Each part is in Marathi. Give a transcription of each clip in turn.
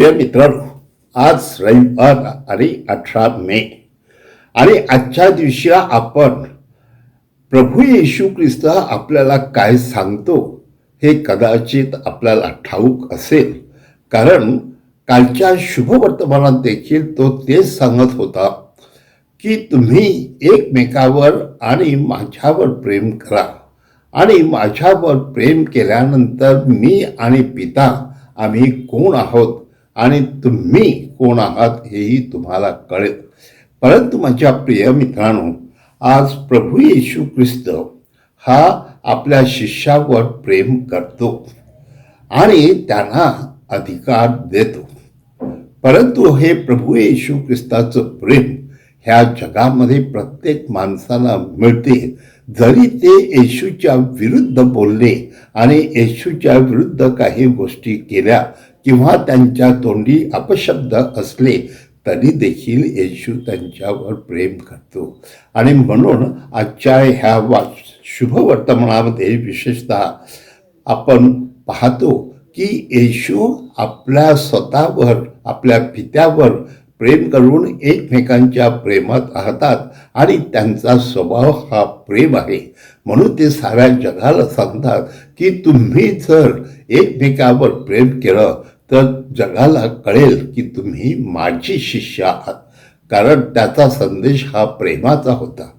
प्रिय मित्रांनो आज रविवार आणि अठरा मे. आणि आजच्या दिवशी आपण प्रभू येशू ख्रिस्त आपल्याला काय सांगतो हे कदाचित आपल्याला ठाऊक असेल. कारण कालच्या शुभवर्तमानात देखील तो तेच सांगत होता की तुम्ही एकमेकावर आणि माझ्यावर प्रेम करा. आणि माझ्यावर प्रेम केल्यानंतर मी आणि पिता आम्ही कोण आहोत? आणि तुम्ही कोण आहात हेही तुम्हाला कळेल. परंतु माझ्या प्रिय मित्रांनो आज प्रभू येशू ख्रिस्त हा आपल्या शिष्यावर प्रेम करतो आणि त्यांना अधिकार देतो. परंतु हे प्रभू येशू ख्रिस्ताचं प्रेम ह्या जगामध्ये प्रत्येक माणसाला मिळते जरी ते येशूच्या विरुद्ध बोलले आणि येशूच्या विरुद्ध काही गोष्टी केल्या किंवा त्यांच्या तोंडी अपशब्द असले तरी देखील येशू त्यांच्यावर प्रेम करतो. आणि म्हणून आजच्या ह्या वा शुभवर्तमानामध्ये विशेषतः आपण पाहतो की येशू आपल्या स्वतःवर आपल्या पित्यावर प्रेम करून एकमेकांच्या प्रेमात राहतात. आणि त्यांचा स्वभाव हा प्रेम आहे. म्हणून ते साऱ्या जगाला सांगतात की तुम्ही जर एकमेकावर प्रेम केलं तर जगाला कळेल की तुम्ही माझी शिष्य आहात. कारण त्याचा संदेश हा प्रेमाचा होता.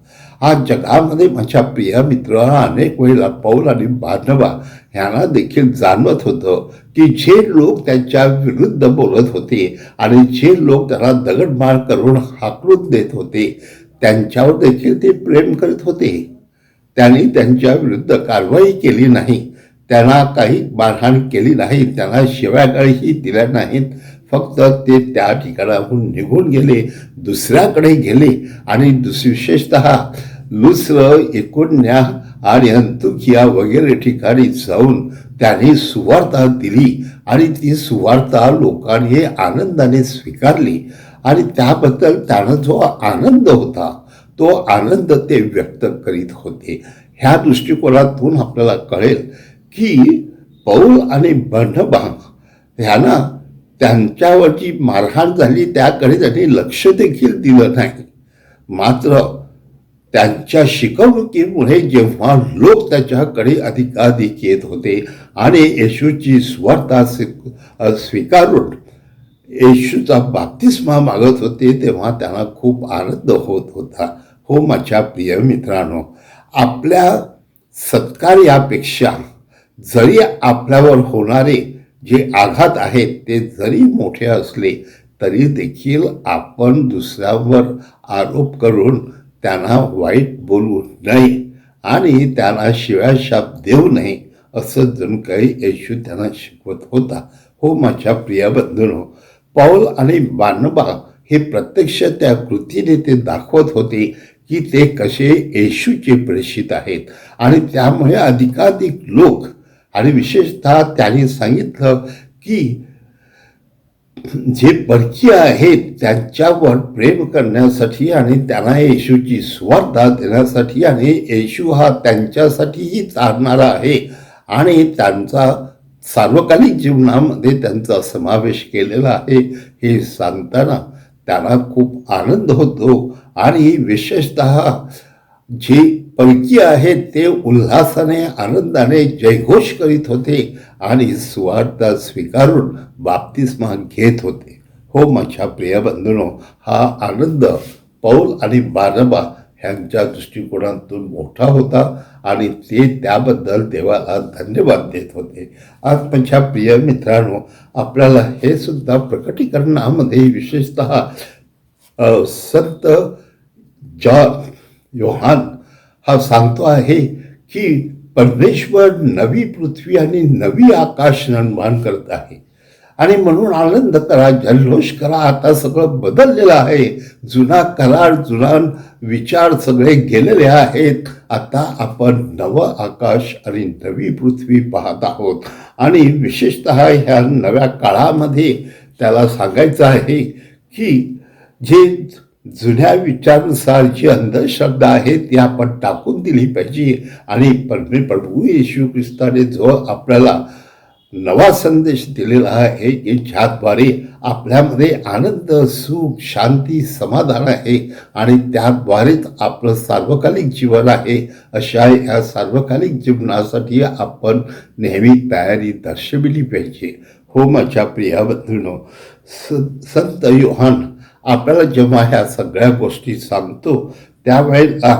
आज जगामध्ये माझ्या प्रिय मित्र अनेक वेळेला पौल आणि बांधवा ह्यांना देखील जाणवत होतं की जे लोक त्यांच्या विरुद्ध बोलत होते आणि जे लोक त्याला दगडमार करून हाकलून देत होते त्यांच्यावर देखील ते प्रेम करत होते. त्यांनी त्यांच्या विरुद्ध कारवाई केली नाही. त्यांना काही मारहाण केली नाही. त्यांना शिव्यागाळीही दिल्या नाहीत. फक्त ते त्या ठिकाणाहून निघून गेले दुसऱ्याकडे गेले आणि दुस विशेषत लुसर एकोण्या आणि अंतुकिया वगैरे ठिकाणी जाऊन त्यांनी सुवार्ता दिली आणि ती सुवार्ता लोकांनी आनंदाने स्वीकारली. आणि त्याबद्दल त्यांना जो आनंद होता तो आनंद ते व्यक्त करीत होते. ह्या दृष्टिकोनातून आपल्याला कळेल की पौल आणि बंडबा ह्यांना त्यांच्यावर जी मारहाण झाली त्याकडे त्यांनी लक्ष देखील दिलं नाही. मात्र त्यांच्या शिकवणुकीमुळे जेव्हा लोक त्याच्याकडे अधिकाधिक येत होते आणि येशूची स्वार्थ स्वीकारून येशूचा बाप्तिस्मा मागत होते तेव्हा त्यांना खूप आनंद होत होता. हो माझ्या प्रिय मित्रांनो आपल्या सत्कार यापेक्षा जरी आपल्यावर होणारे जे आघात आहेत ते जरी मोठे असले तरी देखील आपण दुसऱ्यावर आरोप करून त्यांना वाईट बोलू नये आणि त्यांना शिव्या शाप देऊ नये असं जणू काही येशू त्यांना शिकवत होता. हो माझ्या प्रिय बंधूंनो पौल आणि बानबा हे प्रत्यक्ष त्या कृतीने ते दाखवत होते की ते कसे येशूचे प्रेषित आहेत. आणि त्यामुळे अधिकाधिक लोक आणि विशेषतः त्यांनी सांगितलं की जे परकीय आहेत त्यांच्यावर प्रेम करण्यासाठी आणि त्यांना येशूची स्वार्था देण्यासाठी आणि येशू हा त्यांच्यासाठीही चालणारा आहे. आणि त्यांचा सार्वकालिक जीवनामध्ये त्यांचा समावेश केलेला आहे हे सांगताना त्यांना खूप आनंद होतो. आणि विशेषत जे पैकी आहेत ते उल्हासाने आनंदाने जयघोष करीत होते आणि सुवार्ता स्वीकारून बाप्तिस्मा घेत होते. हो माझ्या प्रिय बंधूनो हा आनंद पौल आणि बारबा ह्यांच्या दृष्टिकोनातून मोठा होता आणि ते त्याबद्दल देवाला धन्यवाद देत होते. आज माझ्या प्रिय मित्रांनो आपल्याला हे सुद्धा प्रकटीकरणामध्ये विशेषत संत जॉन योहान हा सांगतो आहे की परमेश्वर नवी पृथ्वी आणि नवी आकाश निर्माण करत आहे. आणि म्हणून आनंद करा जल्लोष करा. आता सगळं बदललेलं आहे. जुना करार जुना विचार सगळे गेलेले आहेत. आता आपण नवं आकाश आणि नवी पृथ्वी पाहत आहोत. आणि विशेषत ह्या नव्या काळामध्ये त्याला सांगायचं आहे की जे जुन्या विचारानुसार जी अंधश्रद्धा आहे ती आपण टाकून दिली पाहिजे. आणि परमे प्रभू येशू ख्रिस्ताने जो आपल्याला नवा संदेश दिलेला आहे. की ज्याद्वारे आपल्यामध्ये आनंद सुख शांती समाधान आहे आणि त्याद्वारेच आपलं सार्वकालिक जीवन आहे. अशा या सार्वकालिक जीवनासाठी आपण नेहमी तयारी दर्शविली पाहिजे. हो माझ्या प्रिया बंधूनो संत योहान आपल्याला जेव्हा ह्या सगळ्या गोष्टी सांगतो त्यावेळेला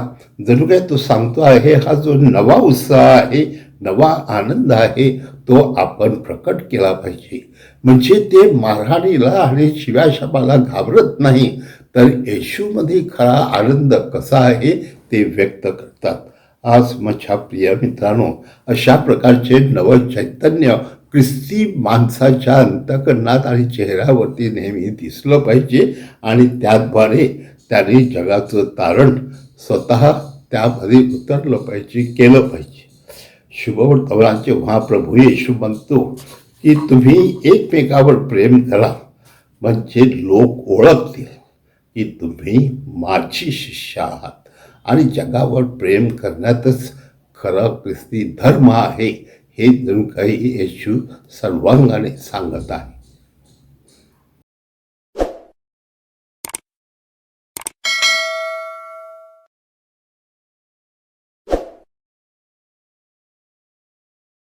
जणू काय तो सांगतो आहे हा जो नवा उत्साह आहे नवा आनंद आहे तो आपण प्रकट केला पाहिजे. म्हणजे ते मारहाणीला आणि शिव्याशापाला घाबरत नाही तर येशूमध्ये खरा आनंद कसा आहे ते व्यक्त करतात. आज माझ्या प्रिय मित्रांनो अशा प्रकारचे नव चैतन्य ख्रिस्ती माणसाच्या अंतकरणात आणि चेहऱ्यावरती नेहमी दिसलं पाहिजे आणि त्याद्वारे त्याने जगाचं तारण स्वतः त्यामध्ये उतरलं पाहिजे केलं पाहिजे. शुभवर जेव्हा प्रभू येशू म्हणतो की तुम्ही एकमेकावर प्रेम करा म्हणजे लोक ओळखतील की तुम्ही माझी शिष्य आहात. आणि जगावर प्रेम करण्यातच खरा ख्रिस्ती धर्म आहे हे जणू काही येशू सर्वांगाने सांगत आहे.